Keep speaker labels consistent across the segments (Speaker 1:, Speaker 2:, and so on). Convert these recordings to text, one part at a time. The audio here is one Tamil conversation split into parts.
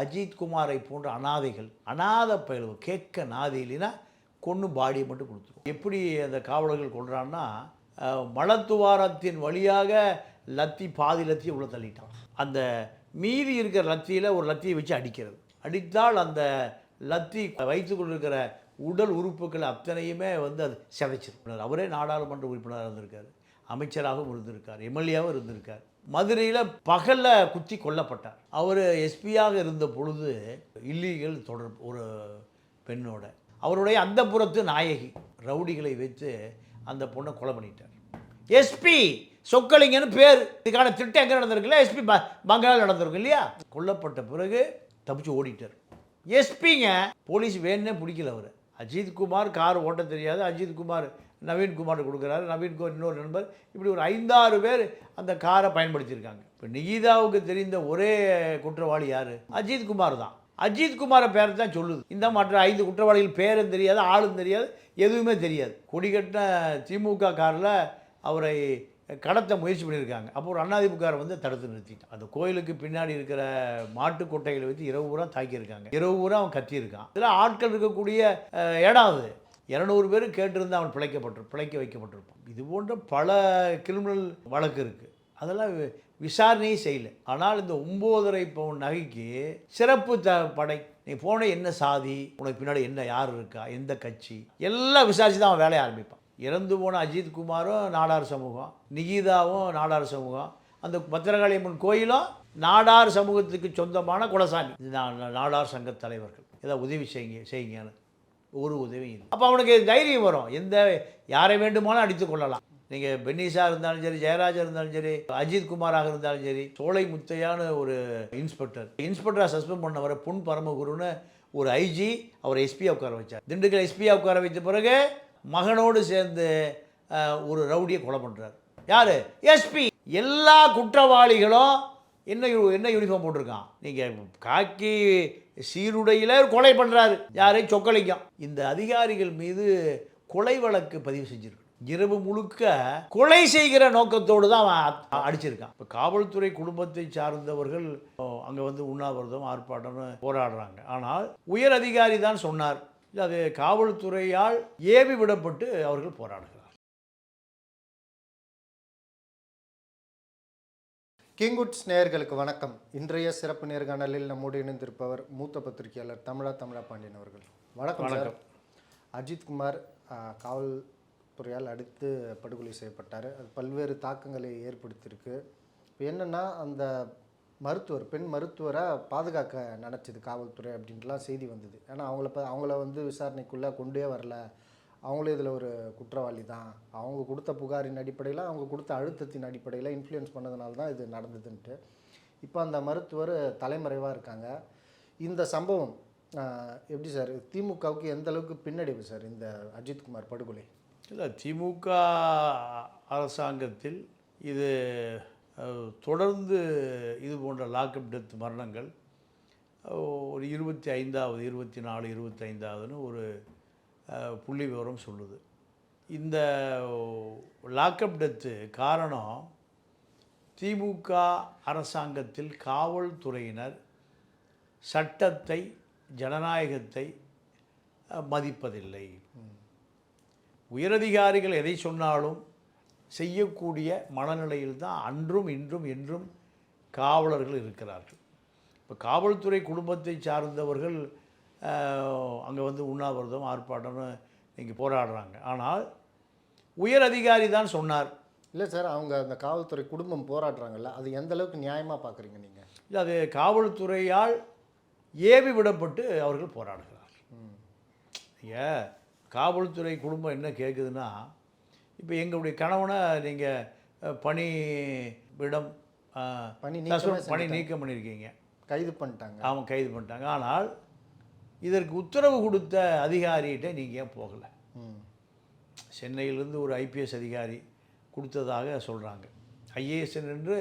Speaker 1: அஜித் குமாரை போன்ற அனாதைகள் அனாதை பயிலவு கேட்க நாதி இல்லைன்னா கொன்று பாடியை மட்டும் கொடுத்துரும். எப்படி அந்த காவலர்கள் கொள்கிறான்னா மலத்துவாரத்தின் வழியாக லத்தி பாதி லத்தியை உள்ள தள்ளிட்டான். அந்த மீதி இருக்கிற லத்தியில் ஒரு லத்தியை வச்சு அடிக்கிறது. அடித்தால் அந்த லத்தி வைத்து கொண்டிருக்கிற உடல் உறுப்புகள் அத்தனையுமே வந்து அது சிதைச்சிரும். அவரே நாடாளுமன்ற உறுப்பினராக இருந்திருக்காரு. அமைச்சராகவும் இருந்திருக்கார். எம்எல்ஏவும் இருந்திருக்கார். மதுரையில் பகலில் குத்தி கொல்லப்பட்டார். அவர் எஸ்பியாக இருந்த பொழுது இல்லீகல் தொடர்பு ஒரு பெண்ணோட. அவருடைய அந்தப்புறத்து நாயகி ரவுடிகளை வைத்து அந்த பொண்ணை கொலை பண்ணிட்டார். எஸ்பி சொக்கலிங்கன்னு பேர். இதுக்கான திட்டம் எங்கே நடந்திருக்குல்ல எஸ்பி பங்களால் நடந்திருக்கு இல்லையா? கொல்லப்பட்ட பிறகு தப்பிச்சு ஓடிட்டார். எஸ்பிங்க போலீஸ் வேணுன்னே பிடிக்கல அவர். அஜித் குமார் கார் ஓட்ட தெரியாது. அஜித் குமார் கொடுக்குறாரு. நவீன்குமார் இன்னொரு நண்பர். இப்படி ஒரு ஐந்தாறு பேர் அந்த காரை பயன்படுத்தியிருக்காங்க. இப்போ நிகிதாவுக்கு தெரிந்த ஒரே குற்றவாளி யார்? அஜித் குமார் தான். அஜித் குமாரை பேர் தான் சொல்லுது. இந்த மற்ற ஐந்து குற்றவாளிகள் பேரும் தெரியாது ஆளும் தெரியாது எதுவுமே தெரியாது. கொடிகட்டின திமுக காரில் அவரை கடத்த முயற்சி பண்ணியிருக்காங்க. அப்போ ஒரு அண்ணாதிமுகாரை வந்து தடுத்து நிறுத்திட்டான். அந்த கோயிலுக்கு பின்னாடி இருக்கிற மாட்டு கொட்டைகளை வச்சு இரவு பூரா தாக்கியிருக்காங்க. இரவு பூரா அவன் கத்தியிருக்கான். இதில் ஆட்கள் இருக்கக்கூடிய இடம் அது. இரநூறு பேர் கேட்டிருந்து அவன் பிழைக்கப்பட்டு பிழைக்க வைக்கப்பட்டிருப்பான். இது போன்ற பல கிரிமினல் வழக்கு இருக்குது அதெல்லாம் வி- விசாரணையே செய்யல. ஆனால் இந்த ஒம்போதரை பவுன் நகைக்கு சிறப்பு த படை. நீ போன என்ன சாதி? உனக்கு பின்னாடி என்ன யார் இருக்கா? எந்த கட்சி? எல்லாம் விசாரித்து தான் அவன் வேலையை ஆரம்பிப்பான். இறந்து போன அஜித் குமாரும் நாடார் சமூகம் நிகிதாவும் நாடார் சமூகம். அந்த பத்திரகாளியம்மன் கோயிலும் நாடார் சமூகத்துக்கு சொந்தமான குலசாமி. நா- நாடார் சங்க தலைவர்கள். ஏதாவது உதவி செய்யுங்க செய்யுங்கன்னு. ஒரு உதவியும் இல்லை. அப்போ அவனுக்கு தைரியம் வரும். எந்த யாரை வேண்டுமானாலும் அடித்து கொள்ளலாம். நீங்கள் பென்னிஷா இருந்தாலும் சரி ஜெயராஜா இருந்தாலும் சரி அஜித் குமாராக இருந்தாலும் சரி சோலை முத்தையான ஒரு இன்ஸ்பெக்டர். இன்ஸ்பெக்டராக சஸ்பெண்ட் பண்ணவரை பொன் பரமகுருன்னு ஒரு ஐஜி அவர் எஸ்பியாக உட்கார வச்சார். திண்டுக்கல் எஸ்பியாக உட்கார வைத்த பிறகு மகனோடு சேர்ந்து ஒரு ரவுடியை கொலை பண்ணுறாரு யார்? எஸ்பி எல்லா குற்றவாளிகளும் என்ன யூ- என்ன யூனிஃபார்ம் போட்டிருக்கான்? நீங்கள் காக்கி சீருடையில் கொலை பண்ணுறாரு யாரை? சொக்கலிங்கம். இந்த அதிகாரிகள் மீது கொலை வழக்கு பதிவு செஞ்சிருக்கு. இரவு முழுக்க கொலை செய்கிற நோக்கத்தோடு தான் அவன் அடிச்சிருக்கான். இப்போ காவல்துறை குடும்பத்தை சார்ந்தவர்கள் அங்கே வந்து உண்ணாவிரதம் ஆர்ப்பாட்டம்னு போராடுறாங்க. ஆனால் உயர் அதிகாரி தான் சொன்னார். அது காவல்துறையால் ஏவி விடப்பட்டு அவர்கள் போராடுகிறார்
Speaker 2: கிங்குட்ஸ் நேயர்களுக்கு வணக்கம். இன்றைய சிறப்பு நேர்காணலில் நம்மோடு இணைந்திருப்பவர் மூத்த பத்திரிகையாளர் தமிழா தமிழா பாண்டியன் அவர்கள். வணக்கம் சார். அஜித்குமார் காவல்துறையால் அடித்து படுகொலை செய்யப்பட்டார். அது பல்வேறு தாக்கங்களை ஏற்படுத்தியிருக்கு. இப்போ என்னென்னா அந்த மருத்துவர் பெண் மருத்துவரை பாதுகாக்க நினச்சிது காவல்துறை அப்படின்ட்டுலாம் செய்தி வந்தது. ஏன்னா அவங்கள ப அவங்கள வந்து விசாரணைக்குள்ளே கொண்டே வரல. அவங்களும் இதில் ஒரு குற்றவாளி தான். அவங்க கொடுத்த புகாரின் அடிப்படையில் அவங்க கொடுத்த அழுத்தத்தின் அடிப்படையில் இன்ஃப்ளூயன்ஸ் பண்ணதுனால தான் இது நடந்ததுன்ட்டு. இப்போ அந்த மருத்துவர் தலைமறைவாக இருக்காங்க. இந்த சம்பவம் எப்படி சார்? திமுகவுக்கு எந்த அளவுக்கு பின்னடைவு சார் இந்த அஜித்குமார் படுகொலை?
Speaker 1: இல்லை திமுக அரசாங்கத்தில் இது தொடர்ந்து இது போன்ற லாக்அப் டெத் மரணங்கள் ஒரு இருபத்தி ஐந்தாவது இருபத்தி நாலு இருபத்தைந்தாவதுன்னு ஒரு புள்ளி விவரம் சொல்லுது. இந்த லாக்அப் டெத்து காரணம் திமுக அரசாங்கத்தில் காவல்துறையினர் சட்டத்தை ஜனநாயகத்தை மதிப்பதில்லை. உயரதிகாரிகள் எதை சொன்னாலும் செய்யக்கூடிய மனநிலையில் தான் அன்றும் இன்றும் என்றும் காவலர்கள் இருக்கிறார்கள். இப்போ காவல்துறை குடும்பத்தை சார்ந்தவர்கள் அங்கே வந்து உண்ணாவிரதம் ஆர்ப்பாட்டம்னு இங்கே போராடுறாங்க. ஆனால் உயர் அதிகாரி தான் சொன்னார்.
Speaker 2: இல்லை சார் அவங்க அந்த காவல்துறை குடும்பம் போராடுறாங்கல்ல அது எந்த அளவுக்கு நியாயமாக பார்க்குறீங்க நீங்கள்
Speaker 1: இல்லை அது காவல்துறையால் ஏவி விடப்பட்டு அவர்கள் போராடுகிறார் ஏன் காவல்துறை குடும்பம் என்ன கேட்குதுன்னா இப்போ எங்களுடைய கணவனை நீங்கள் பணி விடம்
Speaker 2: பணி
Speaker 1: பணி. நீக்கம் பண்ணியிருக்கீங்க.
Speaker 2: கைது பண்ணிட்டாங்க.
Speaker 1: அவன் கைது பண்ணிட்டாங்க. ஆனால் இதற்கு உத்தரவு கொடுத்த அதிகாரிகிட்ட நீங்கள் ஏன் போகலை? சென்னையிலேருந்து ஒரு ஐபிஎஸ் அதிகாரி கொடுத்ததாக சொல்கிறாங்க ஐஏஎஸ் என்று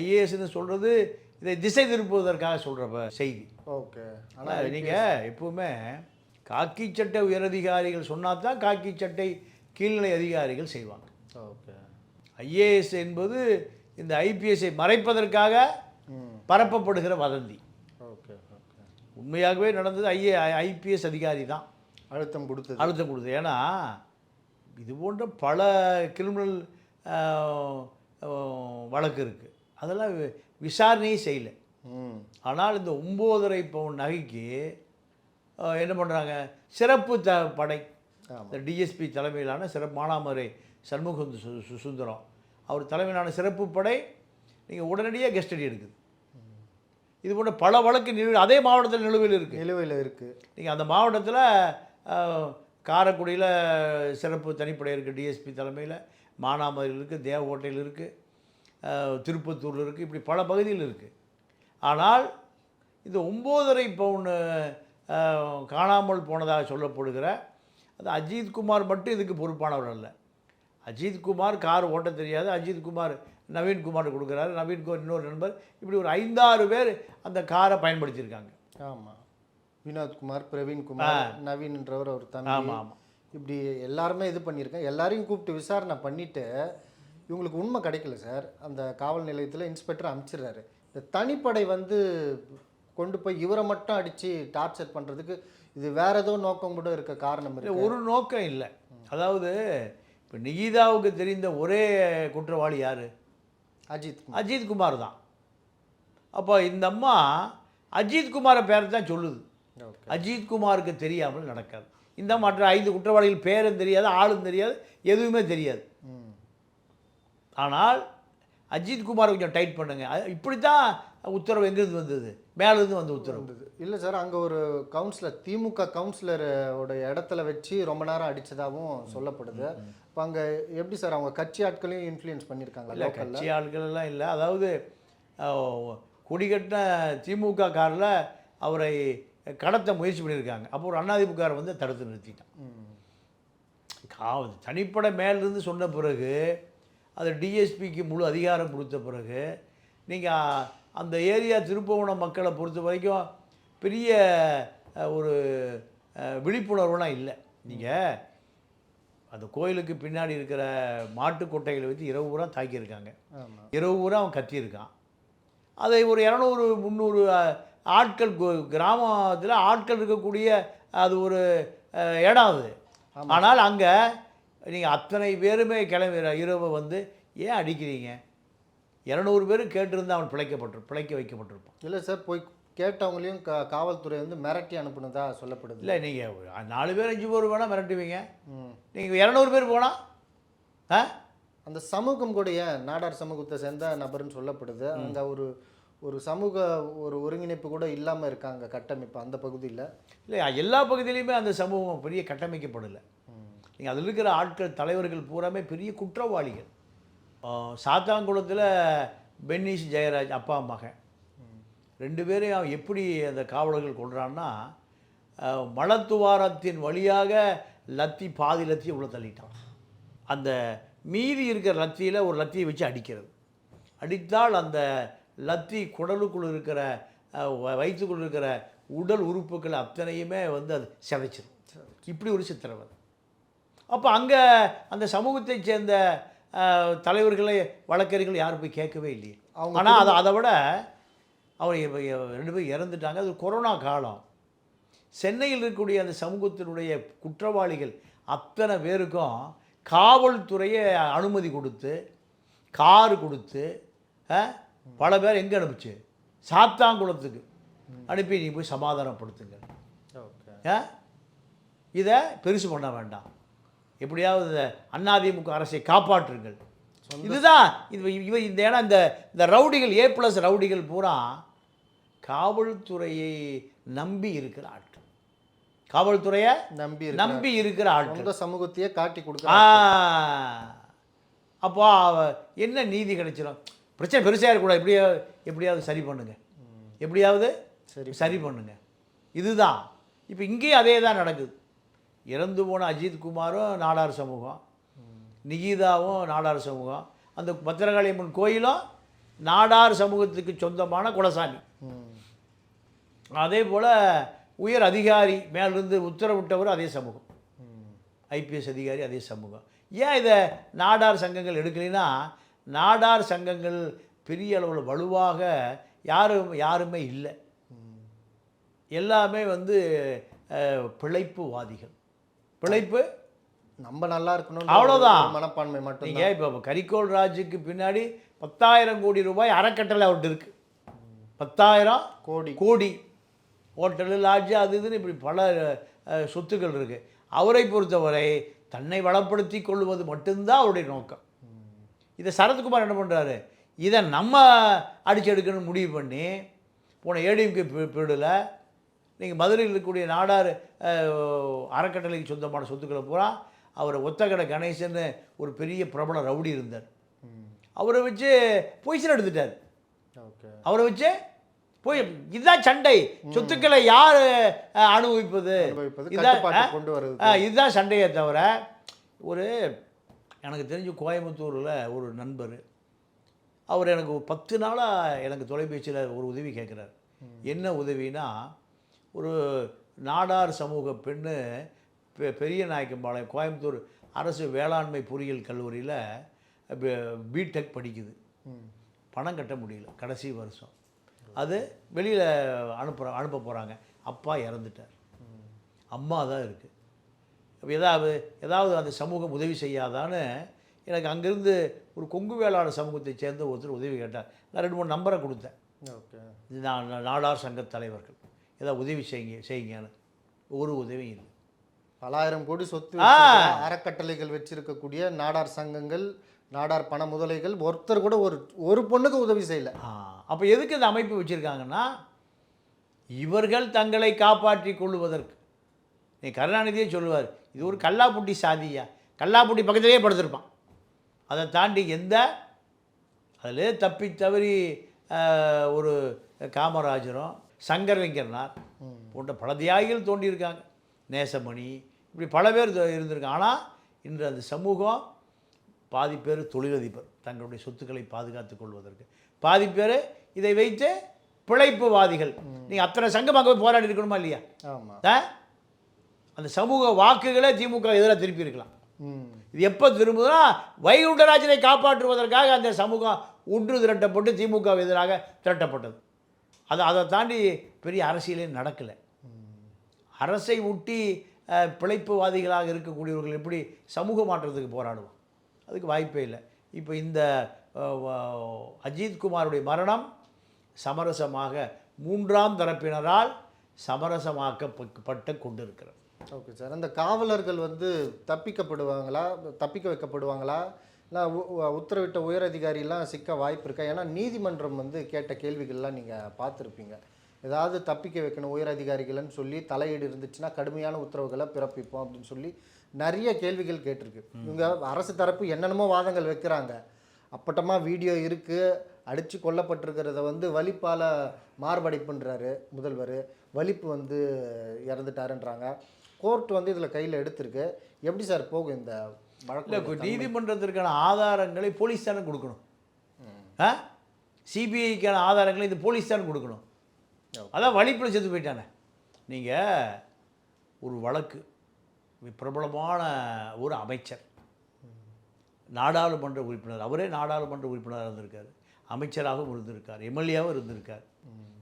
Speaker 1: ஐஏஎஸ்ன்னு சொல்கிறது இதை திசை திருப்புவதற்காக சொல்கிற செய்தி.
Speaker 2: ஓகே.
Speaker 1: ஆனால் நீங்கள் எப்பவுமே காக்கி சட்டை உயரதிகாரிகள் சொன்னால் தான் காக்கி சட்டை கீழ்நிலை அதிகாரிகள் செய்வாங்க.
Speaker 2: ஓகே.
Speaker 1: ஐஏஎஸ் என்பது இந்த ஐபிஎஸ்ஸை மறைப்பதற்காக பரப்பப்படுகிற வதந்தி.
Speaker 2: ஓகே
Speaker 1: உண்மையாகவே நடந்தது ஐஏ ஐபிஎஸ் அதிகாரி தான்.
Speaker 2: அழுத்தம் கொடுத்தது.
Speaker 1: அழுத்தம் கொடுத்தது. ஏன்னா இது போன்ற பல கிரிமினல் வழக்கு இருக்குது அதெல்லாம் வி- விசாரணையே செய்யலை. ஆனால் இந்த ஒம்போதரை பவுன் நகைக்கு என்ன பண்ணுறாங்க சிறப்பு த படை இந்த டிஎஸ்பி தலைமையிலான சிறப்பு மானாமரை சண்முகம் சு- சு- சுந்தரம் அவர் தலைமையிலான சிறப்பு படை நீங்கள் உடனடியாக கெஸ்டடி எடுக்குது. இது போன்ற பல வழக்கு நிலு அதே மாவட்டத்தில் நிலுவையில் இருக்குது
Speaker 2: நிலுவையில் இருக்குது
Speaker 1: நீங்கள் அந்த மாவட்டத்தில் காரைக்குடியில் சிறப்பு தனிப்படை இருக்குது டிஎஸ்பி தலைமையில் மானாமதுரையில் இருக்குது தேவகோட்டையில் இருக்குது திருப்பத்தூரில் இருக்குது இப்படி பல பகுதியில் இருக்குது ஆனால் இந்த ஒம்போதரை பவுன் காணாமல் போனதாக சொல்லப்படுகிற அது அஜித் குமார் மட்டும் இதுக்கு பொறுப்பானவர் அல்ல. அஜித் குமார் கார் ஓட்ட தெரியாது. அஜித் குமார் நவீன் குமார் கொடுக்குறாரு. நவீன் குமார் இன்னொரு நண்பர். இப்படி ஒரு ஐந்தாறு பேர் அந்த காரை பயன்படுத்தியிருக்காங்க.
Speaker 2: ஆமாம் வினோத்குமார் பிரவீன்குமார் நவீன்ன்றவர் ஒரு தம்பி.
Speaker 1: ஆமாம் ஆமாம்
Speaker 2: இப்படி எல்லாருமே இது பண்ணியிருக்கேன் எல்லாரையும் கூப்பிட்டு விசாரணை பண்ணிட்டு இவங்களுக்கு உண்மை கிடைக்கல சார். அந்த காவல் நிலையத்தில் இன்ஸ்பெக்டர் அனுப்பிச்சிடுறாரு இந்த தனிப்படை வந்து கொண்டு போய் இவரை மட்டும் அடித்து டார்ச்சர் பண்ணுறதுக்கு இது வேற ஏதோ நோக்கம் கூட இருக்க காரணம்
Speaker 1: இல்லை ஒரு நோக்கம் இல்லை. அதாவது இப்போ நிகிதாவுக்கு தெரிந்த ஒரே குற்றவாளி யார்?
Speaker 2: அஜித்.
Speaker 1: அஜித் குமார் தான். அப்போ இந்த அம்மா அஜித் குமாரை பேரை தான் சொல்லுது. அஜித் குமாருக்கு தெரியாமல் நடக்காது. இந்த மற்ற ஐந்து குற்றவாளிகள் பேரும் தெரியாது ஆளும் தெரியாது எதுவுமே தெரியாது. ஆனால் அஜித் குமார் கொஞ்சம் டைட் பண்ணுங்க. இப்படி தான் உத்தரவு எங்கேருந்து வந்தது? மேலேருந்து வந்த உத்தரவு.
Speaker 2: இல்லை சார் அங்கே ஒரு கவுன்சிலர் திமுக கவுன்சிலரோட இடத்துல வச்சு ரொம்ப நேரம் அடித்ததாகவும் சொல்லப்படுது. இப்போ அங்கே எப்படி சார் அவங்க கட்சி ஆட்களையும் இன்ஃப்ளூயன்ஸ் பண்ணியிருக்காங்க
Speaker 1: இல்லை கட்சி ஆட்கள் எல்லாம் இல்லை. அதாவது அஹ், கொடிகட்டின திமுக காரில் அவரை கடத்த முயற்சி பண்ணியிருக்காங்க. அப்போ ஒரு அண்ணாதிமுகாரை வந்து தடுத்து நிறுத்திட்டான். காவல் தனிப்படை மேலிருந்து சொன்ன பிறகு அது டிஎஸ்பிக்கு முழு அதிகாரம் கொடுத்த பிறகு நீங்கள் அந்த ஏரியா திருப்பவனம் மக்களை பொறுத்த வரைக்கும் பெரிய ஒரு விழிப்புணர்வுலாம் இல்லை. நீங்கள் அந்த கோயிலுக்கு பின்னாடி இருக்கிற மாட்டுக் கொட்டைகளை வச்சு இரவு பூரா தாக்கியிருக்காங்க. இரவு பூரா அவன் கத்தியிருக்கான். அதை ஒரு இரநூறு முந்நூறு ஆட்கள் கிராமத்தில் ஆட்கள் இருக்கக்கூடிய அது ஒரு இடம் அது. ஆனால் அங்கே நீங்கள் அத்தனை பேருமே கிளம்பி இரவு வந்து ஏன் அடிக்கிறீங்க? இரநூறு பேர் கேட்டிருந்தா அவன் பிழைக்கப்பட்டு பிழைக்க வைக்கப்பட்டிருப்பான்.
Speaker 2: இல்லை சார் போய் கேட்டவங்களையும் கா காவல்துறை வந்து மிரட்டி அனுப்புனதா சொல்லப்படுது.
Speaker 1: இல்லை நீங்கள் நாலு பேர் அஞ்சு பேர் வேணால் மிரட்டுவீங்க. நீங்கள் இரநூறு பேர் போனால் ஆ?
Speaker 2: அந்த சமூகம் கூட ஏன் நாடார் சமூகத்தை சேர்ந்த நபர்னு சொல்லப்படுது. அங்கே ஒரு ஒரு சமூக ஒரு ஒருங்கிணைப்பு கூட இல்லாமல் இருக்காங்க கட்டமைப்பு அந்த பகுதியில்.
Speaker 1: இல்லை எல்லா பகுதியிலையுமே அந்த சமூகம் பெரிய கட்டமைக்கப்படலை. நீங்கள் அதில் இருக்கிற ஆட்கள் தலைவர்கள் பூராமே பெரிய குற்றவாளிகள். சாத்தாங்குளத்தில் பென்னிஸ் ஜெயராஜ் அப்பா மகன். ரெண்டு பேரையும் அவன் எப்படி அந்த காவலர்கள் கொள்றான்னா மலத்துவாரத்தின் வழியாக லத்தி பாதி லத்தியை உள்ள தள்ளிட்டான். அந்த மீதி இருக்கிற லத்தியில் ஒரு லத்தியை வச்சு அடிக்கிறது. அடித்தால் அந்த லத்தி குடலுக்குள் இருக்கிற வ- வயிற்றுக்குள் இருக்கிற உடல் உறுப்புகள் அத்தனையுமே வந்து அது சிதைச்சிடும் இப்படி ஒரு சித்திரவதை. அப்போ அங்கே அந்த சமூகத்தைச் சேர்ந்த தலைவர்களை வழக்கறிஞர்கள் யாரும் போய் கேட்கவே இல்லையே.
Speaker 2: அவங்க
Speaker 1: ஆனால் அதை அதை விட அவர் ரெண்டு பேரும் இறந்துட்டாங்க. அது கொரோனா காலம். சென்னையில் இருக்கக்கூடிய அந்த சமூகத்தினுடைய குற்றவாளிகள் அத்தனை பேருக்கும் காவல்துறையை அனுமதி கொடுத்து கார் கொடுத்து பல பேர் எங்கே அனுப்பிச்சு? சாத்தாங்குளத்துக்கு அனுப்பி நீ போய் சமாதானப்படுத்துங்க. இதை பெருசு பண்ண வேண்டாம். எப்படியாவது அதிமுக அரசை காப்பாற்றுங்கள். இதுதான் இது இவ இந்த ஏன்னா இந்த இந்த ரவுடிகள் ஏ ப்ளஸ் ரவுடிகள் பூரா காவல்துறையை நம்பி இருக்கிற ஆட்கள். காவல்துறையை
Speaker 2: நம்பி
Speaker 1: நம்பி இருக்கிற ஆட்கள்.
Speaker 2: சமூகத்தையே காட்டி கொடுக்க
Speaker 1: அப்போ என்ன நீதி கிடைச்சிடும் பிரச்சனை பெருசாக இருக்கக்கூடாது. எப்படியா எப்படியாவது சரி பண்ணுங்க. எப்படியாவது
Speaker 2: சரி
Speaker 1: சரி பண்ணுங்க. இதுதான். இப்போ இங்கேயும் அதே தான் நடக்குது. இறந்து போன அஜித் குமாரும் நாடார் சமூகம் நிகிதாவும் நாடார் சமூகம். அந்த பத்திரகாளியம்மன் கோயிலும் நாடார் சமூகத்துக்கு சொந்தமான குலசாமி. அதே போல் உயர் அதிகாரி மேலிருந்து உத்தரவிட்டவர் அதே சமூகம். ஐபிஎஸ் அதிகாரி அதே சமூகம். ஏன் இதை நாடார் சங்கங்கள் எடுக்கலைன்னா நாடார் சங்கங்கள் பெரிய அளவில் வலுவாக யாரும் யாருமே இல்லை. எல்லாமே வந்து பிழைப்புவாதிகள். பிழைப்பு
Speaker 2: நம்ம நல்லா இருக்கணும்
Speaker 1: அவ்வளவுதான்.
Speaker 2: மனப்பான்மை மட்டும்
Speaker 1: நீங்கள் இப்போ கரிக்கோல் ராஜுக்கு பின்னாடி பத்தாயிரம் கோடி ரூபாய் அறக்கட்டளை அவர்கிட்ட இருக்கு. பத்தாயிரம்
Speaker 2: கோடி.
Speaker 1: கோடி. ஹோட்டலு லாட்ஜு அது இதுன்னு இப்படி பல சொத்துக்கள் இருக்கு. அவரை பொறுத்தவரை தன்னை வளப்படுத்தி கொள்வது மட்டும்தான் அவருடைய நோக்கம். இதை சரத்குமார் என்ன பண்ணுறாரு இதை நம்ம அடிச்செடுக்கணும்னு முடிவு பண்ணி போன ஏடிஎம்கே பீரியடில் நீங்கள் மதுரையில் இருக்கக்கூடிய நாடார் அறக்கட்டளைக்கு சொந்தமான சொத்துக்களை பூரா அவர் ஒத்தக்கடை கணேசன்னு ஒரு பெரிய பிரபல ரவுடி இருந்தார். அவரை வச்சு பொய்சன் எடுத்துட்டார். அவரை வச்சு போய் இதுதான் சண்டை. சொத்துக்களை யார் அனுபவிப்பது? இதுதான், சண்டையே தவிர ஒரு எனக்கு தெரிஞ்சு கோயம்புத்தூரில் ஒரு நண்பர் அவர் எனக்கு பத்து நாளாக எனக்கு தொலைபேசியில் ஒரு உதவி கேட்குறாரு என்ன உதவினா ஒரு நாடார் சமூக பெண்ணு பெ- பெரிய நாயக்கம்பாளையம் கோயம்புத்தூர் அரசு வேளாண்மை பொறியியல் கல்லூரியில் பிடெக் படிக்குது. பணம் கட்ட முடியல கடைசி வருஷம். அது வெளியில் அனுப்புற அனுப்ப போகிறாங்க அப்பா இறந்துட்டார். அம்மா தான் இருக்குது அப்போ ஏதாவது ஏதாவது அந்த சமூகம் உதவி செய்யாதான்னு எனக்கு அங்கேருந்து ஒரு கொங்கு வேளாளர் சமூகத்தை சேர்ந்த ஒருத்தர் உதவி கேட்டார். நான் ரெண்டு மூணு நம்பரை கொடுத்தேன். இது நான் நாடார் சங்க தலைவர்கள். ஏதாவது உதவி செய்யுங்க செய்யுங்கன்னு. ஒரு உதவியும் இல்லை.
Speaker 2: பலாயிரம் கோடி சொத்து அறக்கட்டளைகள் வச்சிருக்கக்கூடிய நாடார் சங்கங்கள் நாடார் பண முதலைகள் ஒருத்தர் கூட ஒரு ஒரு பொண்ணுக்கு உதவி செய்யல.
Speaker 1: அப்போ எதுக்கு இந்த அமைப்பு வச்சுருக்காங்கன்னா இவர்கள் தங்களை காப்பாற்றிக் கொள்வதற்கு. நீ கருணாநிதியே சொல்லுவார் இது ஒரு கல்லாப்புட்டி சாதியா? கல்லாப்புட்டி பக்கத்திலேயே படுத்திருப்பான். அதை தாண்டி எந்த அதிலே தப்பி தவறி ஒரு காமராஜரும் சங்கரலிங்கர்னார் போன்ற பல தியாகிகள் தோண்டியிருக்காங்க நேசமணி இப்படி பல பேர் இருந்திருக்காங்க. ஆனால் இன்று அந்த சமூகம் பாதி பேர் தொழிலதிபர். தங்களுடைய சொத்துக்களை பாதுகாத்துக் கொள்வதற்கு. பாதி பேர் இதை வைத்து பிழைப்புவாதிகள். நீங்கள் அத்தனை சங்கம் அங்கே போய் போராடி இருக்கணுமா இல்லையா? அந்த சமூக வாக்குகளை திமுக எதிராக திருப்பி இருக்கலாம். இது எப்போ திரும்புதுன்னா வைகுண்டராஜனை காப்பாற்றுவதற்காக அந்த சமூகம் ஒன்று திரட்டப்பட்டு திமுக எதிராக திரட்டப்பட்டது. அது அதை தாண்டி பெரிய அரசியலே நடக்கலை. அரசை ஒட்டி பிழைப்புவாதிகளாக இருக்கக்கூடியவர்கள் எப்படி சமூக மாற்றத்துக்கு போராடுவோம்? அதுக்கு வாய்ப்பே இல்லை. இப்போ இந்த அஜித்குமாருடைய குமாருடைய மரணம் சமரசமாக மூன்றாம் தரப்பினரால் சமரசமாக்கப்பட்டு கொண்டிருக்கிறது.
Speaker 2: Okay sir. அந்த காவலர்கள் வந்து தப்பிக்கப்படுவாங்களா? தப்பிக்க வைக்கப்படுவாங்களா? உத்தரவிட்ட உயர் அதிகாரிலாம் சிக்க வாய்ப்பு இருக்கா? ஏன்னா நீதிமன்றம் வந்து கேட்ட கேள்விகள்லாம் நீங்கள் பார்த்துருப்பீங்க. ஏதாவது தப்பிக்க வைக்கணும் உயர் அதிகாரிகள்னு சொல்லி தலையீடு இருந்துச்சுன்னா கடுமையான உத்தரவுகளை பிறப்பிப்போம் அப்படின்னு சொல்லி நிறைய கேள்விகள் கேட்டிருக்கு. இவங்க அரசு தரப்பு என்னென்னமோ வாதங்கள் வைக்கிறாங்க. அப்பட்டமா வீடியோ இருக்குது அடித்து கொல்லப்பட்டிருக்கிறத வந்து வலிப்பால் மார்படைப்புன்றாரு முதல்வர். வலிப்பு வந்து இறந்துட்டாருன்றாங்க. கோர்ட் வந்து இதில் கையில் எடுத்திருக்கு. எப்படி சார் போகும் இந்த வழக்கு
Speaker 1: நீதிமன்றத்திற்கான ஆதாரங்களை போலீஸ் தானே கொடுக்கணும் ஆ? சிபிஐக்கான ஆதாரங்களை இந்த போலீஸ் தானே கொடுக்கணும் அதான் வழிப்பில் செத்து போயிட்டானே. நீங்கள் ஒரு வழக்கு பிரபலமான ஒரு அமைச்சர். நாடாளுமன்ற உறுப்பினர். அவரே நாடாளுமன்ற உறுப்பினராக இருந்திருக்கார். அமைச்சராகவும் இருந்திருக்கார். எம்எல்ஏவும் இருந்திருக்கார்.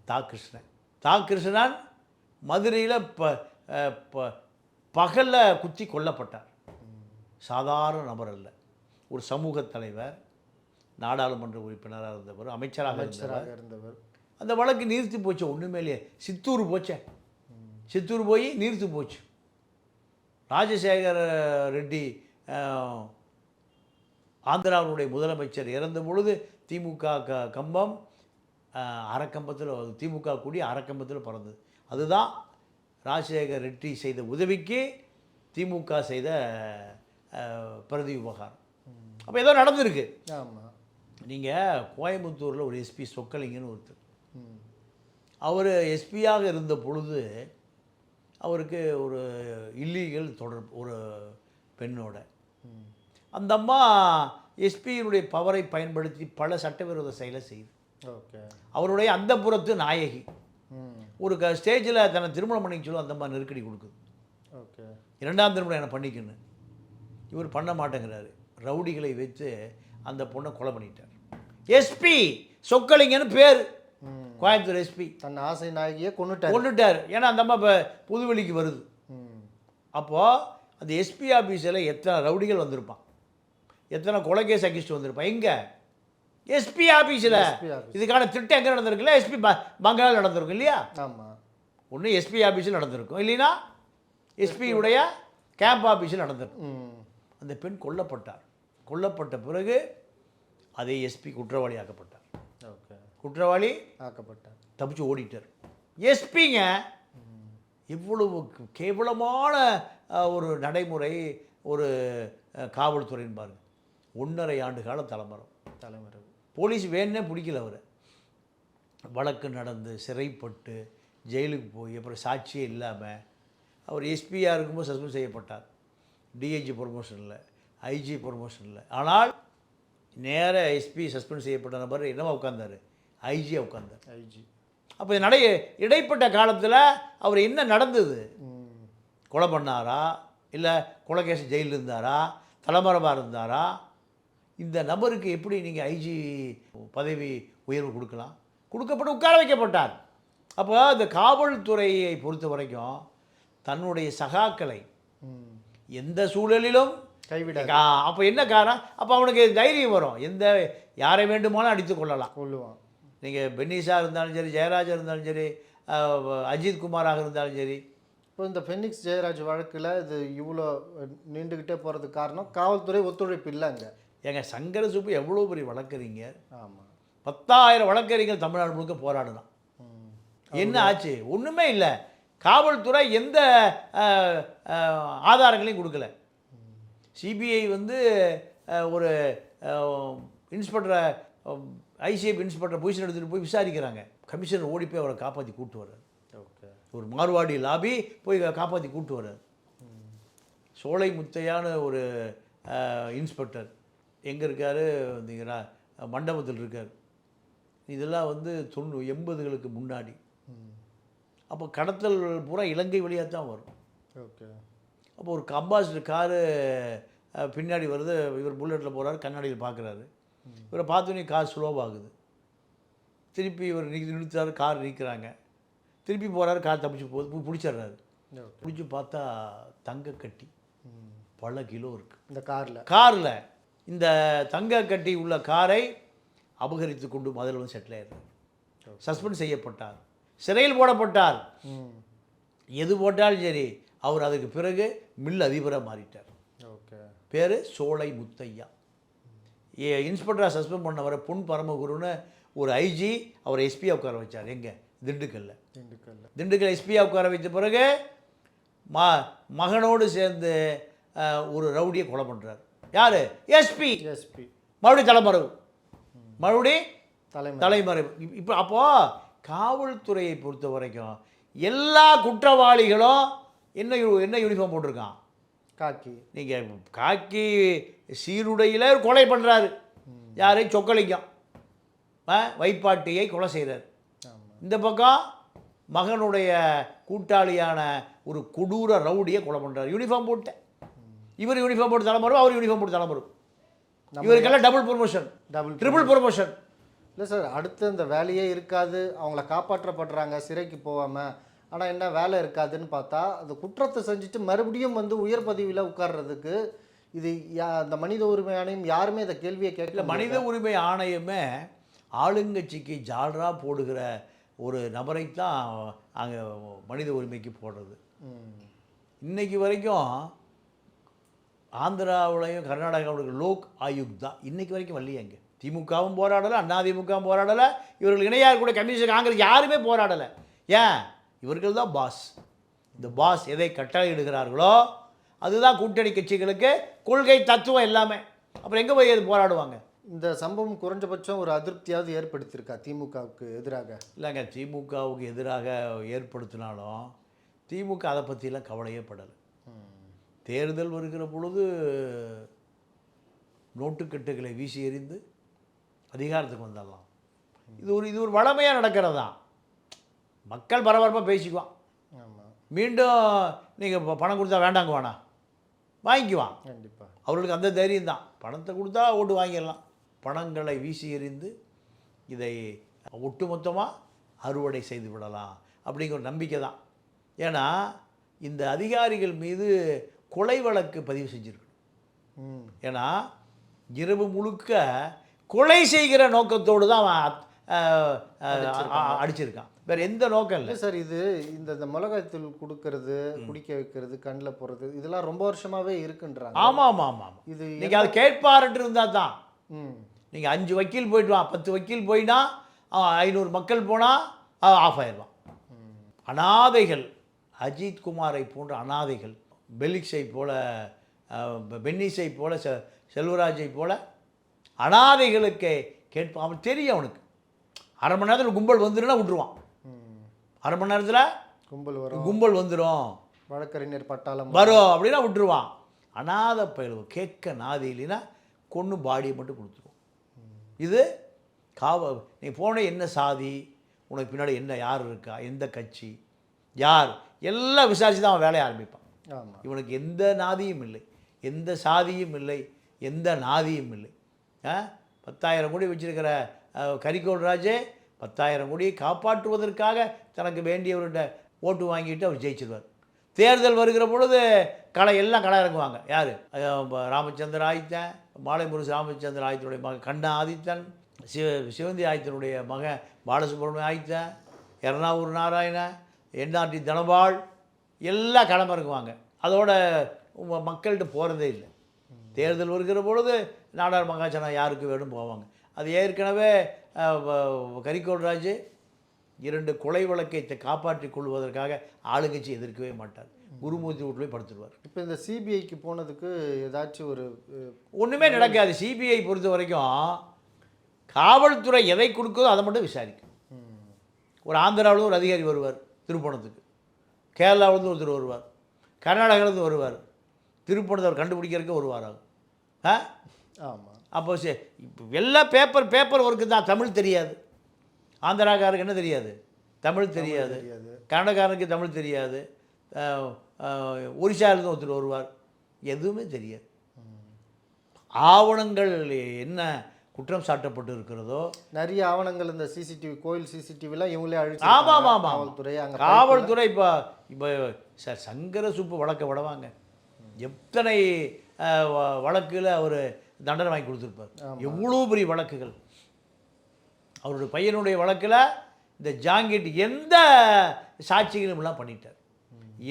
Speaker 1: தா. கிருஷ்ணன். தா. கிருஷ்ணன் மதுரையில் ப பகலில் குத்தி கொல்லப்பட்டார். சாதாரண நபர் அல்ல. ஒரு சமூக தலைவர் நாடாளுமன்ற உறுப்பினராக இருந்தவர் அமைச்சராக இருந்தவர்.
Speaker 2: அமைச்சராக இருந்தவர்.
Speaker 1: அந்த வழக்கு நீர்த்து போச்சு ஒன்றுமே இல்லையே. சித்தூர் போச்சே. சித்தூர் போய் நீர்த்து போச்சு. ராஜசேகர ரெட்டி அஹ், ஆந்திராவுடைய முதலமைச்சர் இறந்த பொழுது திமுக க கம்பம் அறக்கம்பத்தில் திமுக கூடி அறக்கம்பத்தில் பிறந்தது. அதுதான் ராஜசேகர் ரெட்டி செய்த உதவிக்கு திமுக செய்த பிரதி உபகாரம் அப்போ ஏதோ நடந்திருக்கு.
Speaker 2: ஆமாம்
Speaker 1: நீங்கள் கோயம்புத்தூரில் ஒரு எஸ்பி சொக்கலிங்கன்னு ஒருத்தர். அவர் எஸ்பியாக இருந்த பொழுது அவருக்கு ஒரு இல்லீகல் தொடர்பு ஒரு பெண்ணோட. அந்த அம்மா எஸ்பியினுடைய பவரை பயன்படுத்தி பல சட்டவிரோத செயலை செய்யுது
Speaker 2: ஓகே.
Speaker 1: அவருடைய அந்தப்புறத்து நாயகி.
Speaker 2: ம்.
Speaker 1: ஒரு க ஸ்டேஜில் தன்னை திருமணம் பண்ணிக்க சொல்லி அந்த அம்மா நெருக்கடி கொடுக்குது.
Speaker 2: ஓகே.
Speaker 1: இரண்டாம் திருமணம் என்னை பண்ணிக்கணும் இவர் பண்ண மாட்டேங்கிறாரு. ரவுடிகளை வைத்து அந்த பொண்ணை கொலை பண்ணிட்டார். எஸ்பி சொக்கலிங்கன்னு பேர். கோயம்புத்தூர் எஸ்பி.
Speaker 2: தன் ஆசை நாயகியை கொண்டுட்டார்
Speaker 1: கொண்டுட்டார் ஏன்னா அந்த அம்மா இப்போ புதுவெளிக்கு வருது.
Speaker 2: ம்.
Speaker 1: அப்போது அந்த எஸ்பி ஆஃபீஸில் எத்தனை ரவுடிகள் வந்திருப்பான்? எத்தனை கொலைகேஸ் அகிஸ்ட் வந்திருப்பான்? எங்கே? எஸ்பி ஆஃபீஸில். இதுக்கான திட்டம் எங்கே நடந்திருக்குல்ல? எஸ்பி பங்களால் நடந்திருக்கும் இல்லையா?
Speaker 2: ஆமாம்
Speaker 1: ஒன்று எஸ்பி ஆஃபீஸில் நடந்திருக்கும். இல்லைன்னா எஸ்பியுடைய கேம்ப் ஆஃபீஸில் நடந்திருக்கும்.
Speaker 2: ம்.
Speaker 1: அந்த பெண் கொல்லப்பட்டார். கொல்லப்பட்ட பிறகு அதே எஸ்பி குற்றவாளி ஆக்கப்பட்டார்.
Speaker 2: ஓகே.
Speaker 1: குற்றவாளி
Speaker 2: ஆக்கப்பட்டார்.
Speaker 1: தப்பிச்சு ஓடிட்டார். எஸ்பிங்க இவ்வளவு கேவலமான ஒரு நடைமுறை ஒரு அஹ், காவல்துறைன்னு பாருங்க. ஒன்றரை ஆண்டு கால தலைமரம்
Speaker 2: தலைமறைவு.
Speaker 1: போலீஸ் வேணுன்னே பிடிக்கல அவரை. வழக்கு நடந்து சிறைப்பட்டு ஜெயிலுக்கு போய் அப்புறம் சாட்சியே இல்லாமல் அவர் எஸ்பியாக இருக்கும்போது சஸ்பெண்ட் செய்யப்பட்டார். டிஐஜி ப்ரொமோஷனில் ஐஜி ப்ரொமோஷனில் ஆனால் நேர எஸ்பி சஸ்பெண்ட் செய்யப்பட்ட நபர் என்னவா உட்கார்ந்தாரு? ஐஜியாக உட்கார்ந்தார்.
Speaker 2: ஐஜி
Speaker 1: அப்போ நடை இடைப்பட்ட காலத்தில் அவர் என்ன நடந்தது? கொலை பண்ணாரா? இல்லை கொலைகேச ஜெயிலில் இருந்தாரா? தலைமறைவாக இருந்தாரா? இந்த நபருக்கு எப்படி நீங்கள் ஐஜி பதவி உயர்வு கொடுக்கலாம்? கொடுக்கப்பட்டு உட்கார வைக்கப்பட்டார். அப்போ இந்த காவல்துறையை பொறுத்த வரைக்கும் தன்னுடைய சகாக்களை எந்த சூழலிலும்
Speaker 2: கைவிட
Speaker 1: அப்போ என்ன காரணம்? அப்போ அவனுக்கு தைரியம் வரும். எந்த யாரை வேண்டுமானாலும் அடித்து கொள்ளலாம்.
Speaker 2: கொள்ளுவான்.
Speaker 1: நீங்கள் பென்னிஸா இருந்தாலும் சரி ஜெயராஜா இருந்தாலும் சரி அஜித் குமாராக இருந்தாலும் சரி.
Speaker 2: இப்போ இந்த ஃபெனிக்ஸ் ஜெயராஜ் வழக்கில் இது இவ்வளோ நீண்டுக்கிட்டே போகிறதுக்கு காரணம் காவல்துறை ஒத்துழைப்பு இல்லைங்க
Speaker 1: ஏங்க சங்கர சுப்பு எவ்வளோ பெரிய வழக்கறிஞர்?
Speaker 2: ஆமாம்
Speaker 1: பத்தாயிரம் வழக்கறிஞர் தமிழ்நாடு முழுக்க போராடினான்
Speaker 2: ம்.
Speaker 1: என்ன ஆச்சு? ஒன்றுமே இல்லை. காவல்துறை எந்த ஆதாரங்களையும் கொடுக்கல. சிபிஐ வந்து ஒரு இன்ஸ்பெக்டரை ஐசிஎஃப் இன்ஸ்பெக்டர் பொசிஷன் எடுத்துகிட்டு போய் விசாரிக்கிறாங்க. கமிஷனர் ஓடி போய் அவரை காப்பாற்றி கூட்டு வர்றார். ஒரு மார்வாடி லாபி போய் காப்பாற்றி கூட்டு வர்றார். சோலை முத்தையான ஒரு இன்ஸ்பெக்டர் எங்கே இருக்கார்? வந்தீங்கன்னா மண்டபத்தில் இருக்கார். இதெல்லாம் வந்து தொண்ணூ எண்பதுகளுக்கு முன்னாடி. அப்போ கடத்தல் பூரா இலங்கை வழியாக தான் வரும்.
Speaker 2: ஓகே.
Speaker 1: அப்போ ஒரு அம்பாசிடர் காரு பின்னாடி வருது இவர் புல்லட்டில் போகிறாரு கண்ணாடியில் பார்க்குறாரு இவரை பார்த்தோன்னே கார் ஸ்லோவாகுது திருப்பி இவர் நிறுத்தி நிறுத்துறாரு கார் நிற்கிறாங்க திருப்பி போகிறாரு கார் தப்பிச்சு போகுது பிடிச்சிடுறாரு. பிடிச்சி பார்த்தா தங்க கட்டி. பல கிலோ இருக்குது
Speaker 2: இந்த காரில்?
Speaker 1: காரில். இந்த தங்க கட்டி உள்ள காரை அபகரித்து கொண்டு முதல்ல வந்து செட்டில் ஆயிடுறார். சஸ்பெண்ட் செய்யப்பட்டார். சிறையில் போடப்பட்டார். எது போட்டாலும் சரி அவர் அதுக்கு பிறகு மில் அதிபராக மாறிட்டார்.
Speaker 2: ஓகே.
Speaker 1: பேர் சோலை முத்தையா. ஏ இன்ஸ்பெக்டராக சஸ்பெண்ட் பண்ணவரை பொன் பரமகுருன்னு ஒரு ஐஜி அவர் எஸ்பியாக உட்கார வச்சார். எங்கே? திண்டுக்கல்ல.
Speaker 2: திண்டுக்கல்ல.
Speaker 1: திண்டுக்கல் எஸ்பியாக உட்கார வைத்த பிறகு மா மகனோடு சேர்ந்து ஒரு ரவுடியை கொலை பண்ணுறார் யார்? எஸ்பி.
Speaker 2: எஸ்பி.
Speaker 1: மறுபடியும் தலைமறைவு. மறுபடியும்
Speaker 2: தலைமை
Speaker 1: தலைமறைவு. இப்- இப்போ அப்போது காவல்துறையை பொறுத்த வரைக்கும் எல்லா குற்றவாளிகளும் என்ன என்ன யூனிஃபார்ம் போட்டிருக்கான்?
Speaker 2: காக்கி.
Speaker 1: நீங்கள் காக்கி சீருடையில் கொலை பண்ணுறாரு யாரை? சொக்கலிங்கம். வைப்பாட்டியை கொலை செய்கிறார் இந்த பக்கம் மகனுடைய கூட்டாளியான ஒரு கொடூர ரவுடியை கொலை பண்ணுறாரு யூனிஃபார்ம் போட்டேன். இவர் யூனிஃபார்ம் போட்டு தலைமறைவு அவர் யூனிஃபார்ம் போட்டு தலைமறைவு. இவருக்கெல்லாம் double promotion
Speaker 2: double
Speaker 1: triple promotion
Speaker 2: இல்லை சார் அடுத்து இந்த வேலையே இருக்காது. அவங்கள காப்பாற்றப்படுறாங்க சிறைக்கு போகாமல் ஆனால் என்ன வேலை இருக்காதுன்னு பார்த்தா அந்த குற்றத்தை செஞ்சுட்டு மறுபடியும் வந்து உயர் பதவியில் உட்கார்றதுக்கு இது யா- அந்த மனித உரிமை ஆணையம் யாருமே இந்த கேள்வியை கேட்கல
Speaker 1: மனித உரிமை ஆணையமே ஆளுங்கட்சிக்கு ஜால்ரா போடுகிற ஒரு நபரைத்தான் அங்கே மனித உரிமைக்கு போடுறது.
Speaker 2: ம்.
Speaker 1: இன்னைக்கு வரைக்கும் ஆந்திராவிலையும் கர்நாடகாவிலும் லோக் ஆயுக் தான் இன்னைக்கு வரைக்கும் வரலையே திமுகவும் போராடலை அதிமுகவும் போராடலை. இவர்கள் இணையார் கூட கம்யூனிஸ்ட் காங்கிரஸ் யாருமே போராடலை. ஏன்? இவர்கள் தான் பாஸ் இந்த பாஸ் எதை கட்டளையிடுகிறார்களோ அதுதான் கூட்டணி கட்சிகளுக்கு கொள்கை தத்துவம் எல்லாமே. அப்புறம் எங்கே போய் அது போராடுவாங்க?
Speaker 2: இந்த சம்பவம் குறைஞ்சபட்சம் ஒரு அதிருப்தியாவது ஏற்படுத்தியிருக்கா திமுகவுக்கு எதிராக?
Speaker 1: இல்லைங்க திமுகவுக்கு எதிராக ஏற்படுத்தினாலும் திமுக அதை பற்றிலாம் கவலையே படலை. தேர்தல் வருகிற பொழுது நோட்டுக்கட்டுகளை வீசி எறிந்து அதிகாரத்துக்கு வந்துடலாம் இது ஒரு இது ஒரு வளமையாக நடக்கிறது? தான் மக்கள் பரபரப்பாக பேசிக்குவான். மீண்டும் நீங்கள் பணம் கொடுத்தா வேண்டாங்க வேணாம் வாங்கிக்குவான்
Speaker 2: கண்டிப்பாக
Speaker 1: அவர்களுக்கு அந்த தைரியம் தான் பணத்தை கொடுத்தா ஓட்டு வாங்கிடலாம். பணங்களை வீசி எறிந்து இதை ஒட்டுமொத்தமாக அறுவடை செய்து விடலாம் அப்படிங்கிற ஒரு நம்பிக்கை தான் ஏன்னா இந்த அதிகாரிகள் மீது கொலை வழக்கு பதிவு செஞ்சுருக்கணும். ஏன்னா இரவு முழுக்க கொலை செய்கிற நோக்கத்தோடு தான் அவன் அடிச்சிருக்கான். வேற எந்த நோக்கம் இல்லை.
Speaker 2: சார் இது இந்த இந்த மிளகாய்த்தூள் கொடுக்கறது குடிக்க வைக்கிறது கண்ணில் போடுறது இதெல்லாம் ரொம்ப வருஷமாவே இருக்குன்றாங்க.
Speaker 1: ஆமாம் ஆமாம் ஆமாம்
Speaker 2: இது
Speaker 1: நீங்கள் அதை கேட்பார்ட்டு இருந்தால் தான்.
Speaker 2: ம்.
Speaker 1: நீங்கள் அஞ்சு வக்கீல் போயிட்டு வா பத்து வக்கீல் போயினா ஐநூறு மக்கள் போனால் ஆஃப் ஆயிடுவான். அனாதைகள் அஜித் குமாரை போன்ற அனாதைகள் பெலிக்ஸை போல பென்னிஸை போல செ செல்வராஜை போல அனாதைகளுக்கு கேட்பான் அவன் தெரியும் அவனுக்கு. அரை மணி நேரத்தில் கும்பல் வந்துருன்னா விட்டுருவான். அரை மணி நேரத்தில்
Speaker 2: கும்பல் வரும்.
Speaker 1: கும்பல் வந்துடும்
Speaker 2: வழக்கறிஞர் பட்டாளம்
Speaker 1: வரும். அப்படின்னா விட்டுருவான். அனாதை பயலுவு கேட்க நாதி இல்லைன்னா கொன்று பாடியை மட்டும் கொடுத்துருவோம். இது காவ நீ போன என்ன சாதி? உனக்கு பின்னாடி என்ன யார் இருக்கா? எந்த கட்சி? யார்? எல்லாம் விசாரித்து தான் அவன் வேலையை ஆரம்பிப்பான். இவனுக்கு எந்த நாதியும் இல்லை. எந்த சாதியும் இல்லை. எந்த நாதியும் இல்லை. பத்தாயிரம் கோடி வச்சிருக்கிற கரிகோல் ராஜே பத்தாயிரம் கோடியை காப்பாற்றுவதற்காக தனக்கு வேண்டியவர்கிட்ட ஓட்டு வாங்கிட்டு அவர் ஜெயிச்சிருவார். தேர்தல் வருகிற பொழுது களை எல்லாம் களை இறங்குவாங்க யார்? ராமச்சந்திர ஆதித்தன் மாலைமுரு ராமச்சந்திர ஆதித்தனுடைய மகன் கண்ணா ஆதித்தன் சிவ சிவந்தி ஆதித்தனுடைய மகன் பாலசுப்ரமணிய ஆதித்தன் எர்ணாவூர் நாராயணன் என்ஆர்டி தனபால் எல்லாம் களம் இறங்குவாங்க அதோட மக்கள்கிட்ட போகிறதே இல்லை. தேர்தல் வருகிற பொழுது நாடார் மகாஜனம் யாருக்கு வேணும் போவாங்க. அது ஏற்கனவே கரிக்கோள் ராஜு இரண்டு கொலை வழக்கை காப்பாற்றிக் கொள்வதற்காக ஆளுங்கட்சி எதிர்க்கவே மாட்டார். குருமூர்த்தி வீட்டில் போய் படுத்துருவார்.
Speaker 2: இப்போ இந்த சிபிஐக்கு போனதுக்கு ஏதாச்சும் ஒரு
Speaker 1: ஒன்றுமே நடக்காது. சிபிஐ பொறுத்த வரைக்கும் காவல்துறை எதை கொடுக்குதோ அதை மட்டும் விசாரிக்கும். ஒரு ஆந்திராவிலும் ஒரு அதிகாரி வருவார் திருப்பணத்துக்கு. கேரளாவிலேருந்து ஒருத்தர் வருவார். கர்நாடகாவிலேருந்து வருவார். திருப்பணத்தை அவர் கண்டுபிடிக்கிறதுக்கு ஒரு வாரம் ஆகும். ஆ?
Speaker 2: ஆமாம்
Speaker 1: அப்போ சரி இப்போ எல்லாம் பேப்பர் பேப்பர் ஒர்க்கு தான். தமிழ் தெரியாது. ஆந்திராக்காரருக்கு என்ன தெரியாது? தமிழ் தெரியாது. கன்னடக்காரனுக்கு தமிழ் தெரியாது. ஒரிசாவிலேருந்து ஒருத்தர் வருவார். எதுவுமே தெரியாது. ஆவணங்கள் என்ன குற்றம் சாட்டப்பட்டு இருக்கிறதோ?
Speaker 2: நிறைய ஆவணங்கள் இந்த சிசிடிவி கோயில் சிசிடிவிலாம் இவங்களே அழிச்சு
Speaker 1: ஆமாம் ஆமாம்
Speaker 2: காவல்துறை அங்கே
Speaker 1: காவல்துறை இப்போ இப்போ சார் சங்கர சுப்பு வழக்க விடவாங்க. எத்தனை வழக்குல அவர் தண்டனை வாங்கி கொடுத்துருப்பார். எவ்வளோ பெரிய வழக்குகள். அவருடைய பையனுடைய வழக்கில் இந்த ஜாங்கிட் எந்த சாட்சிகளும் எல்லாம் பண்ணிட்டார்.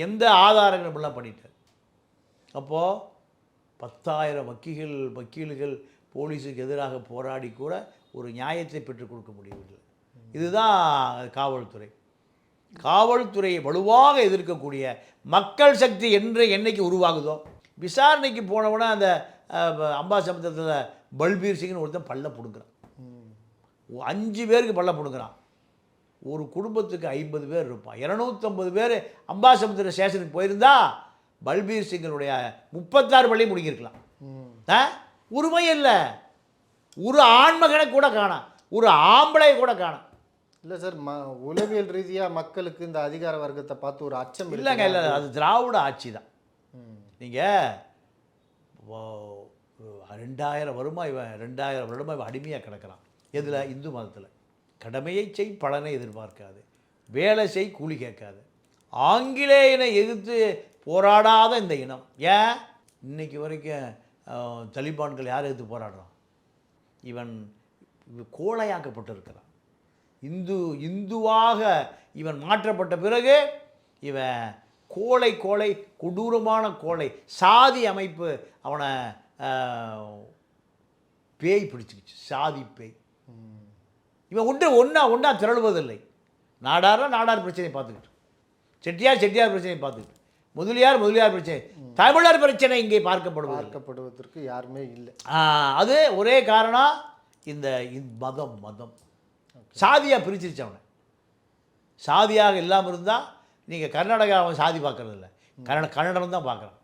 Speaker 1: எந்த ஆதாரங்களும் எல்லாம் பண்ணிட்டார். அப்போது பத்தாயிரம் வக்கீல்கள் வக்கீல்கள் போலீஸுக்கு எதிராக போராடி கூட ஒரு நியாயத்தை பெற்றுக் கொடுக்க முடியவில்லை. இதுதான் காவல்துறை. காவல்துறையை வலுவாக எதிர்க்கக்கூடிய மக்கள் சக்தி என்று என்னைக்கு உருவாகுதோ? விசாரணைக்கு போனவன அந்த அம்பாசமுத்திரத்தில் பல்பீர் சிங்னு ஒருத்தன் பல்ல பிடுங்குறான். அஞ்சு பேருக்கு பல்ல பிடுங்குறான். ஒரு குடும்பத்துக்கு ஐம்பது பேர் இருப்பான். இரநூத்தம்பது பேர் அம்பாசமுத்திர ஸ்டேஷனுக்கு போயிருந்தா பல்பீர் சிங்கனுடைய முப்பத்தாறு பள்ளி முடிங்கிருக்கலாம் உரிமை இல்லை. ஒரு ஆண்மகனை கூட காணாம். ஒரு ஆம்பளை கூட காணாம்.
Speaker 2: இல்லை சார் ம உளவியல் ரீதியாக மக்களுக்கு இந்த அதிகார வர்க்கத்தை பார்த்து ஒரு அச்சம்
Speaker 1: இல்லைங்க இல்லை அது திராவிட ஆட்சி தான் நீங்கள் ரெண்டாயிரம் வருமா இவன் ரெண்டாயிரம் வருடமா இவன் அடிமையாக கிடக்கிறான். எதில்? இந்து மதத்தில். கடமையை செய் பலனை எதிர்பார்க்காது. வேலை செய் கூலி கேட்காது. ஆங்கிலேயனை எதிர்த்து போராடாத இந்த இனம். ஏன்? இன்னைக்கு வரைக்கும் தலிபான்கள் யார் எதிர்த்து போராடுறான்? இவன் இவன் கோழையாக்கப்பட்டிருக்கிறான். இந்து இந்துவாக இவன் மாற்றப்பட்ட பிறகு இவன் கோழை கோழை கொடூரமான கோழை சாதி அமைப்பு அவனை பேய் பிடிச்சிக்கிச்சு. சாதி பேய். இவன் ஒன்று ஒன்றா ஒன்றா திரளுவதில்லை. நாடாரா நாடார் பிரச்சனையை பார்த்துக்கிட்டு. செட்டியார் செட்டியார் பிரச்சனையை பார்த்துக்கிட்டு. முதலியார் முதலியார் பிரச்சனை. தமிழர் பிரச்சனை இங்கே பார்க்கப்படுவதில்லை.
Speaker 2: பார்க்கப்படுவதற்கு யாருமே இல்லை.
Speaker 1: அது ஒரே காரணம் இந்த மதம் மதம். சாதியாக பிரிச்சிருச்சு அவனை. சாதியாக இல்லாமல் இருந்தால் நீங்கள் கர்நாடகா அவன் சாதி பார்க்கறது இல்லை கன்னட கன்னடம் தான் பார்க்குறான்.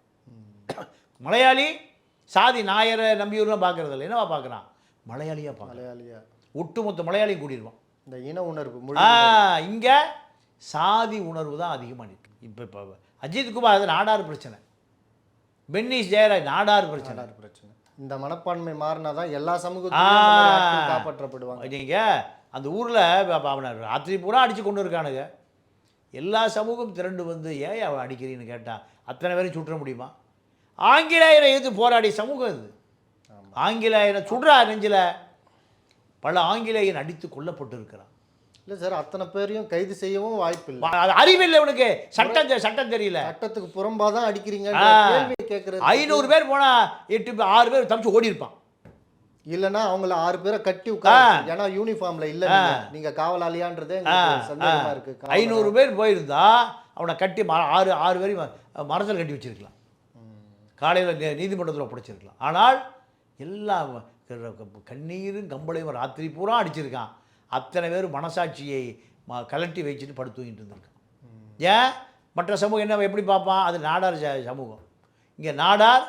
Speaker 1: மலையாளி சாதி நாயரை நம்பியூர்லாம் பார்க்கறது இல்லை என்னவா பார்க்குறான்? மலையாளியாக பார்க்குறான்.
Speaker 2: மலையாளியா.
Speaker 1: ஒட்டுமொத்த மலையாளியும் கூடிடுவான்
Speaker 2: இந்த இன உணர்வு
Speaker 1: இங்கே சாதி உணர்வு தான் அதிகமாக இருக்கு இப்போ இப்போ அஜித்குமார் அது நாடார் பிரச்சனை. பென்னிஸ் ஜெயராஜ் நாடார் பிரச்சனை.
Speaker 2: பிரச்சனை. இந்த மனப்பான்மை மாறினா தான் எல்லா ஆட்கள் காப்பாற்றப்படுவாங்க.
Speaker 1: நீங்கள் அந்த ஊரில் அவனை ராத்திரி பூரா அடித்து கொண்டு இருக்கானுங்க. எல்லா சமூகம் திரண்டு வந்து ஏன் அவன் அடிக்கிறீன்னு? கேட்டான் அத்தனை பேரும் சுற்ற முடியுமா? ஆங்கிலேயரை எதிர்த்து போராடிய சமூகம் இது. ஆங்கிலேயரை சுடுறா நெஞ்சில் பல ஆங்கிலேயன் அடித்து கொல்லப்பட்டு இருக்கிறான்
Speaker 2: இல்லை சார் அத்தனை பேரையும் கைது செய்யவும் வாய்ப்பு இல்லை
Speaker 1: அது அறிவில்லை உனக்கு சட்டம் சட்டம் தெரியல.
Speaker 2: சட்டத்துக்கு புறம்பா தான் அடிக்கிறீங்க கேட்கறது
Speaker 1: ஐநூறு பேர் போனா எட்டு ஆறு பேர் தப்பிச்சு ஓடி இருப்பான்
Speaker 2: இல்லைன்னா அவங்கள ஆறு பேரை கட்டி உட்கார ஏன்னா யூனிஃபார்ம்ல இல்ல நீங்க. காவலாளியான்றதே சந்தேகமா இருக்கு?
Speaker 1: ஐநூறு பேர் போயிருந்தா அவனை கட்டி ஆறு ஆறு பேரையும் மரத்தில் கட்டி வச்சிருக்கலாம். காலையில் நீதிமன்றத்தில் ஒப்படைச்சிருக்கலாம். ஆனால் எல்லாம் க- கண்ணீரும் கம்பளையும் ராத்திரி பூரா அடிச்சிருக்கான். அத்தனை பேர் மனசாட்சியை ம கலட்டி வச்சுட்டு படுத்து தூங்கிட்டு இருந்திருக்கான். ஏன்? மற்ற சமூகம் என்ன எப்படி பார்ப்பான்? அது நாடார் சமூகம். இங்கே நாடார்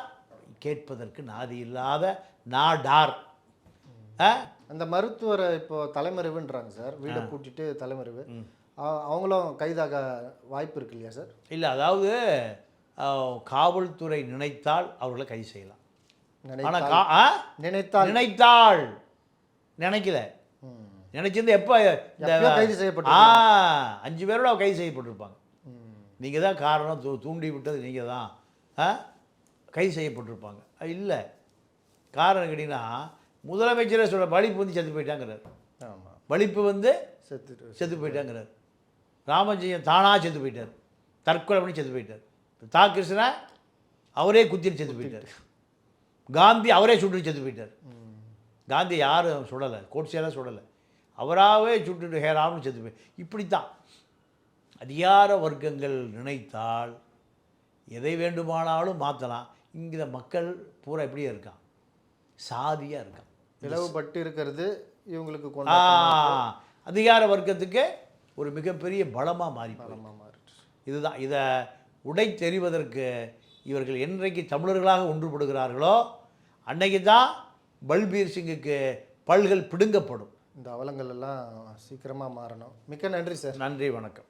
Speaker 1: கேட்பதற்கு நாதி இல்லாத நாடார்.
Speaker 2: அந்த மருத்துவரை இப்போ தலைமறைவுன்றாங்க சார். வீடை பூட்டிட்டு தலைமறைவு. அவங்களும் கைதாக வாய்ப்பு இருக்கு இல்லையா சார்?
Speaker 1: இல்லை அதாவது காவல்துறை நினைத்தால் அவர்களை கைது செய்யலாம். ஆனால்
Speaker 2: நினைத்தால்? நினைத்தால்.
Speaker 1: நினைக்கல. நினைச்சிருந்து எப்போ
Speaker 2: கைது செய்யப்பட்டு
Speaker 1: ஆ அஞ்சு பேரோட கைது செய்யப்பட்டிருப்பாங்க. நீங்கள் தான் காரணம் தூ தூண்டி விட்டது நீங்கள் தான். கைது செய்யப்பட்டிருப்பாங்க. இல்லை காரணம் கேட்டிங்கன்னா முதலமைச்சரே சொல்ல வலிப்பு வந்து செத்து போயிட்டாங்கிறார்.
Speaker 2: ஆமா.
Speaker 1: வலிப்பு வந்து
Speaker 2: செத்துட்டு
Speaker 1: செத்து போயிட்டாங்கிறார். ராமஜெயம் தானாக செத்து போயிட்டார். தற்கொலை பண்ணி செத்து போயிட்டார். தா கிருஷ்ணா அவரே குத்திட்டு செத்து போயிட்டார். காந்தி அவரே சுட்டு செத்து போயிட்டார். காந்தி யாரும் சுடலை கோட்ஸையெல்லாம் சுடலை. அவராகவே சுட்டுட்டு ஹே ராம்னு செத்து போய் இப்படித்தான். அதிகார வர்க்கங்கள் நினைத்தால் எதை வேண்டுமானாலும் மாற்றலாம் இங்கே மக்கள் பூரா எப்படியே இருக்கான். சாதியாக இருக்கான்.
Speaker 2: பிளவுபட்டு இருக்கிறது இவங்களுக்கு
Speaker 1: அதிகார வர்க்கத்துக்கு ஒரு மிகப்பெரிய பலமாக மாறி போயிருக்கு.
Speaker 2: பலமா மாறிடுச்சு.
Speaker 1: இதுதான். இதை உடை தெரிவதற்கு இவர்கள் என்றைக்கு தமிழர்களாக ஒன்றுபடுகிறார்களோ அன்னைக்கு தான் பல்பீர் சிங்குக்கு பல்கள் பிடுங்கப்படும்.
Speaker 2: இந்த அவலங்கள் எல்லாம் சீக்கிரமா மாறணும். மிக்க நன்றி சார்.
Speaker 1: நன்றி வணக்கம்.